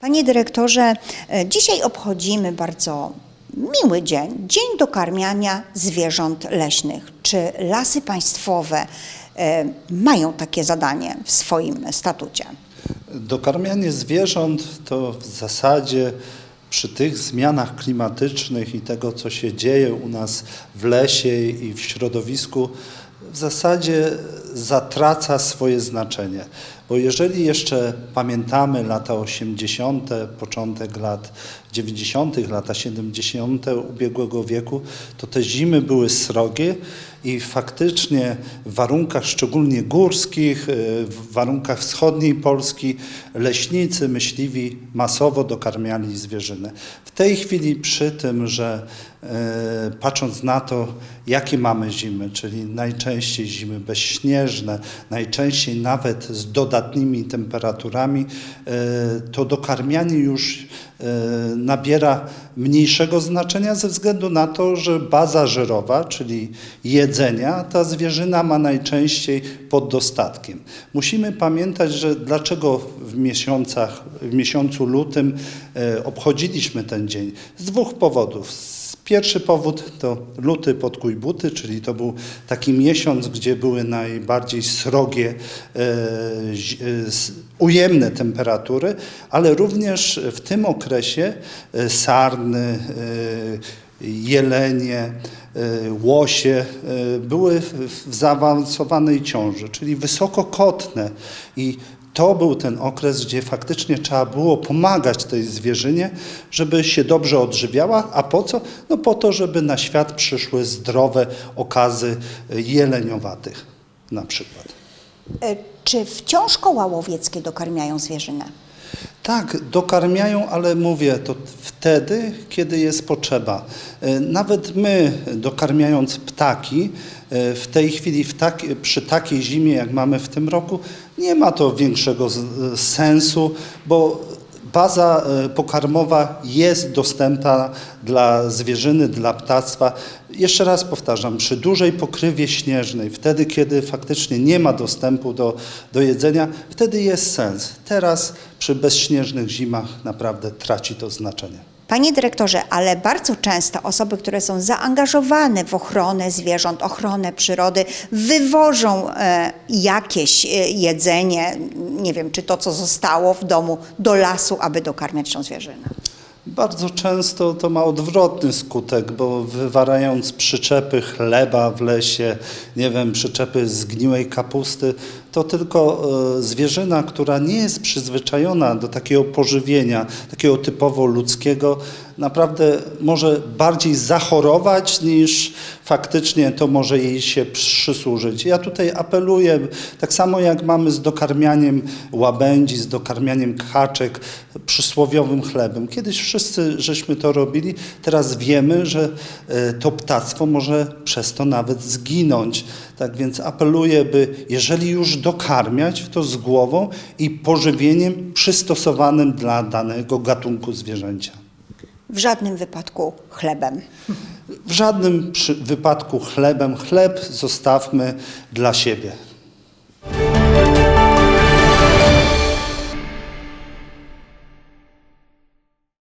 Panie dyrektorze, e, dzisiaj obchodzimy bardzo miły dzień, Dzień Dokarmiania Zwierząt Leśnych. Czy lasy państwowe e, mają takie zadanie w swoim statucie? Dokarmianie zwierząt to w zasadzie przy tych zmianach klimatycznych i tego, co się dzieje u nas w lesie i w środowisku, w zasadzie zatraca swoje znaczenie. Bo jeżeli jeszcze pamiętamy lata 80., początek lat 90., lata 70. ubiegłego wieku, to te zimy były srogie i faktycznie w warunkach szczególnie górskich, y, w warunkach wschodniej Polski leśnicy, myśliwi masowo dokarmiali zwierzynę. W tej chwili przy tym, że e, patrząc na to, jakie mamy zimy, czyli najczęściej zimy bezśnieżne, najczęściej nawet z dodatnimi temperaturami, e, to dokarmianie już e, nabiera mniejszego znaczenia ze względu na to, że baza żerowa, czyli jedzenia, ta zwierzyna ma najczęściej pod dostatkiem. Musimy pamiętać, że dlaczego w miesiącach, w miesiącu lutym e, obchodziliśmy ten dzień? Z dwóch powodów. Pierwszy powód to luty podkuj buty, czyli to był taki miesiąc, gdzie były najbardziej srogie, e, e, ujemne temperatury, ale również w tym okresie e, sarny, e, jelenie, e, łosie były w w zaawansowanej ciąży, czyli wysokokotne. I to był ten okres, gdzie faktycznie trzeba było pomagać tej zwierzynie, żeby się dobrze odżywiała. A po co? No po to, żeby na świat przyszły zdrowe okazy jeleniowatych na przykład. E, Czy wciąż koła łowieckie dokarmiają zwierzynę? Tak, dokarmiają, ale mówię to wtedy, kiedy jest potrzeba. E, Nawet my, dokarmiając ptaki, e, w tej chwili w tak, przy takiej zimie, jak mamy w tym roku, nie ma to większego z- sensu, bo baza e, pokarmowa jest dostępna dla zwierzyny, dla ptactwa. Jeszcze raz powtarzam, przy dużej pokrywie śnieżnej, wtedy kiedy faktycznie nie ma dostępu do, do jedzenia, wtedy jest sens. Teraz przy bezśnieżnych zimach naprawdę traci to znaczenie. Panie dyrektorze, ale bardzo często osoby, które są zaangażowane w ochronę zwierząt, ochronę przyrody, wywożą e, jakieś e, jedzenie, nie wiem, czy to, co zostało w domu, do lasu, aby dokarmiać tą zwierzynę. Bardzo często to ma odwrotny skutek, bo wywarając przyczepy chleba w lesie, nie wiem, przyczepy zgniłej kapusty, to tylko e, zwierzyna, która nie jest przyzwyczajona do takiego pożywienia, takiego typowo ludzkiego, naprawdę może bardziej zachorować niż faktycznie to może jej się przysłużyć. Ja tutaj apeluję, tak samo jak mamy z dokarmianiem łabędzi, z dokarmianiem kaczek, przysłowiowym chlebem. Kiedyś wszyscy żeśmy to robili, teraz wiemy, że e, to ptactwo może przez to nawet zginąć. Tak więc apeluję, by jeżeli już dokarmiać, to z głową i pożywieniem przystosowanym dla danego gatunku zwierzęcia. W żadnym wypadku chlebem. W żadnym wypadku chlebem. Chleb zostawmy dla siebie.